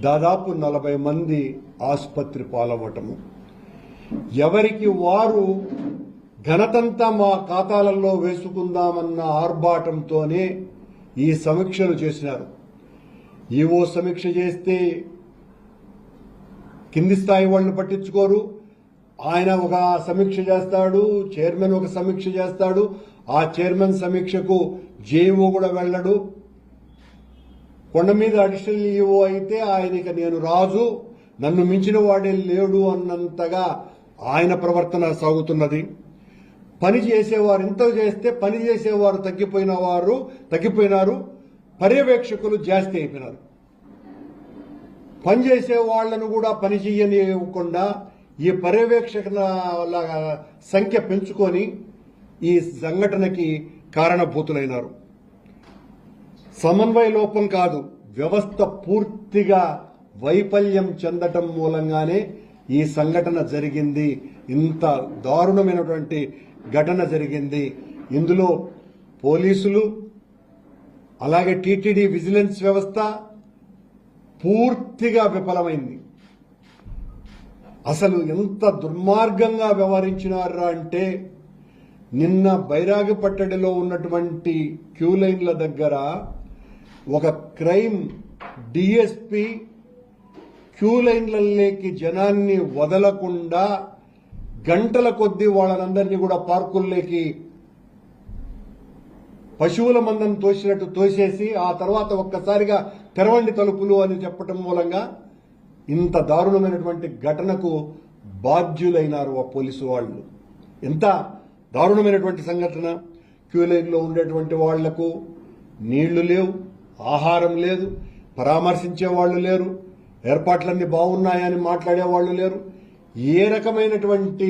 దాదాపు నలభై మంది ఆసుపత్రి పాలవ్వటము. ఎవరికి వారు ఘనతంతా మా ఖాతాలలో వేసుకుందామన్న ఆర్భాటంతోనే ఈ సమీక్షలు చేసినారు. ఈవో సమీక్ష చేస్తే కింది స్థాయి వాళ్ళని పట్టించుకోరు. ఆయన ఒక సమీక్ష చేస్తాడు చైర్మన్ ఒక సమీక్ష చేస్తాడు. ఆ చైర్మన్ సమీక్షకు జేఈఓ కూడా వెళ్ళడు. కొండ మీద అడిషనల్ ఈఓ అయితే ఆయనకి నేను రాజు నన్ను మించిన వాడే లేడు అన్నంతగా ఆయన ప్రవర్తన సాగుతున్నది. పని చేసేవారు ఇంత చేస్తే పని చేసేవారు తగ్గిపోయిన వారు తగ్గిపోయినారు. పర్యవేక్షకులు జాస్తి అయిపోయినారు. పనిచేసే వాళ్ళను కూడా పని చేయనివ్వకుండా ఈ పర్యవేక్షకుల సంఖ్య పెంచుకొని ఈ సంఘటనకి కారణభూతులైనారు. సమన్వయ లోపం కాదు వ్యవస్థ పూర్తిగా వైఫల్యం చెందటం మూలంగానే ఈ సంఘటన జరిగింది. ఇంత దారుణమైనటువంటి ఘటన జరిగింది. ఇందులో పోలీసులు అలాగే టీటీడీ విజిలెన్స్ వ్యవస్థ పూర్తిగా విఫలమైంది. అసలు ఎంత దుర్మార్గంగా వ్యవహరించినారా అంటే నిన్న బైరాగిపట్టడిలో ఉన్నటువంటి క్యూ లైన్ల దగ్గర ఒక క్రైమ్ డిఎస్పి క్యూ లైన్లలోకి జనాన్ని వదలకుండా గంటల కొద్దీ వాళ్ళనందరినీ కూడా పార్కుల్లోకి పశువుల మందం తోసినట్టు తోసేసి ఆ తర్వాత ఒక్కసారిగా తెరవండి తలుపులు అని చెప్పటం మూలంగా ఇంత దారుణమైనటువంటి ఘటనకు బాధ్యులైనారు ఆ పోలీసు వాళ్ళు. ఎంత దారుణమైనటువంటి సంఘటన. క్యూ లైన్లో ఉండేటువంటి వాళ్ళకు నీళ్ళు లేవు. ఆహారం లేదు పరామర్శించే వాళ్ళు లేరు ఏర్పాట్లన్నీ బాగున్నాయని మాట్లాడే వాళ్ళు లేరు. ఏ రకమైనటువంటి